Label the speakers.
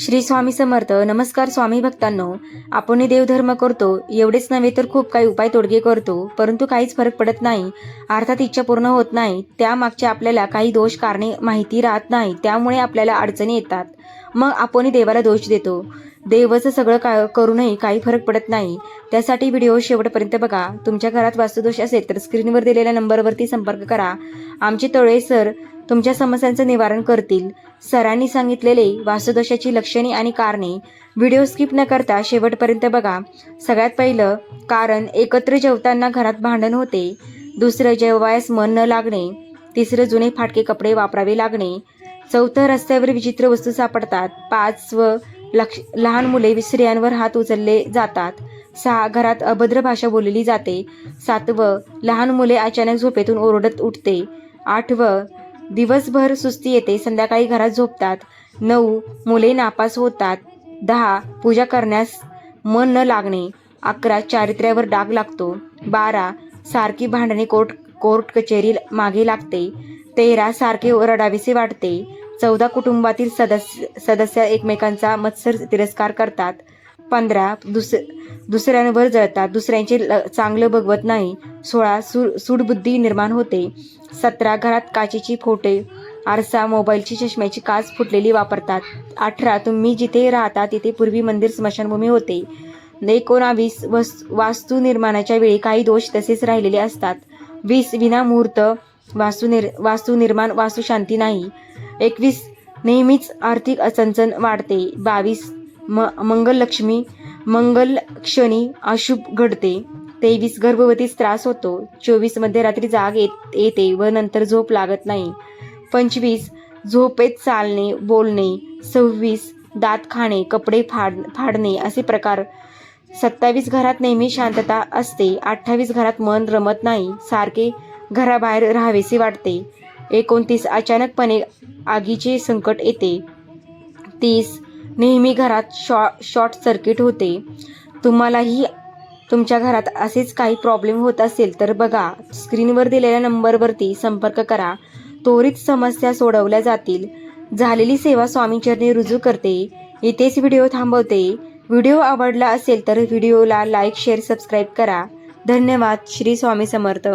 Speaker 1: श्री स्वामी समर्थ नमस्कार स्वामी भक्तांनो. आपण देवधर्म करतो एवढेच नव्हे तर खूप काही उपाय तोडगे करतो परंतु काहीच फरक पडत नाही. अर्थात इच्छा पूर्ण होत नाही त्यामागचे आपल्याला काही दोष कारणे माहिती राहत नाही त्यामुळे आपल्याला अडचणी येतात. मग आपण देवाला दोष देतो. देवचं सगळं का करूनही काही फरक पडत नाही. त्यासाठी व्हिडिओ शेवटपर्यंत बघा. तुमच्या घरात वास्तुदोष असेल तर स्क्रीनवर दिलेल्या नंबरवरती संपर्क करा. आमचे तळे सर तुमच्या समस्यांचं निवारण करतील. सरांनी सांगितलेले वास्तुदोषाची लक्षणे आणि कारणे. व्हिडिओ स्किप न करता शेवटपर्यंत बघा. सगळ्यात पहिलं कारण एकत्र जेवताना घरात भांडण होते. दुसरं जेवायस मन न लागणे. तिसरं जुने फाटके कपडे वापरावे लागणे. चौथं रस्त्यावर विचित्र वस्तू सापडतात. पाच व लक्ष लहान मुले स्त्रियांवर हात उचलले जातात. सहा घरात अभद्र भाषा बोलली जाते. सातवं लहान मुले अचानक झोपेतून ओरडत उठते. आठवं दिवसभर सुस्ती येते. संध्याकाळी घरात झोपतात. नऊ मुले नापास होतात. दहा पूजा करण्यास मन न लागणे. अकरा चारित्र्यावर डाग लागतो. बारा सारखी भांडणे कोर्ट कोर्ट कचेरी मागे लागते. तेरा सारखे रडावीसे वाटते. चौदा कुटुंबातील सदस्य सदस्य एकमेकांचा मत्सर तिरस्कार करतात. पंधरा दुस दुसऱ्यांवर जळतात. दुसऱ्यांचे ल- चांगलं बघवत नाही. सोळा सु सूडबुद्धी निर्माण होते. सतरा घरात काचेची फोटे आरसा मोबाईलची चष्म्याची काच फुटलेली वापरतात. अठरा तुम्ही जिथे राहता तिथे पूर्वी मंदिर स्मशानभूमी होते. एकोणावीस वस वास्तू निर्माणाच्या वेळी काही दोष तसेच राहिलेले असतात. वीस विनामुहूर्त वास्तू वास्तू निर्माण वास्तू शांती नाही. एकवीस नेहमीच आर्थिक अचंचन वाढते. बावीस म मंगललक्ष्मी मंगल क्षणी अशुभ घडते. तेवीस गर्भवतीस त्रास होतो. चोवीस मध्यरात्री जाग येत येते व नंतर झोप लागत नाही. पंचवीस झोपेत चालणे बोलणे. सव्वीस दात खाणे कपडे फाड फाडणे असे प्रकार. सत्तावीस घरात नेहमी शांतता असते. अठ्ठावीस घरात मन रमत नाही. सारखे घराबाहेर राहावेसे वाटते. एकोणतीस अचानकपणे आगीचे संकट येते. तीस नेहमी घरात शॉ शॉर्ट सर्किट होते. तुम्हालाही तुमच्या घरात असेच काही प्रॉब्लेम होत असेल तर बघा. स्क्रीनवर दिलेल्या नंबरवरती संपर्क करा. त्वरित समस्या सोडवल्या जातील. झालेली सेवा स्वामीचरणी रुजू करते. इथेच व्हिडिओ थांबवते. व्हिडिओ आवडला असेल तर व्हिडिओला लाईक शेअर सबस्क्राईब करा. धन्यवाद. श्री स्वामी समर्थ.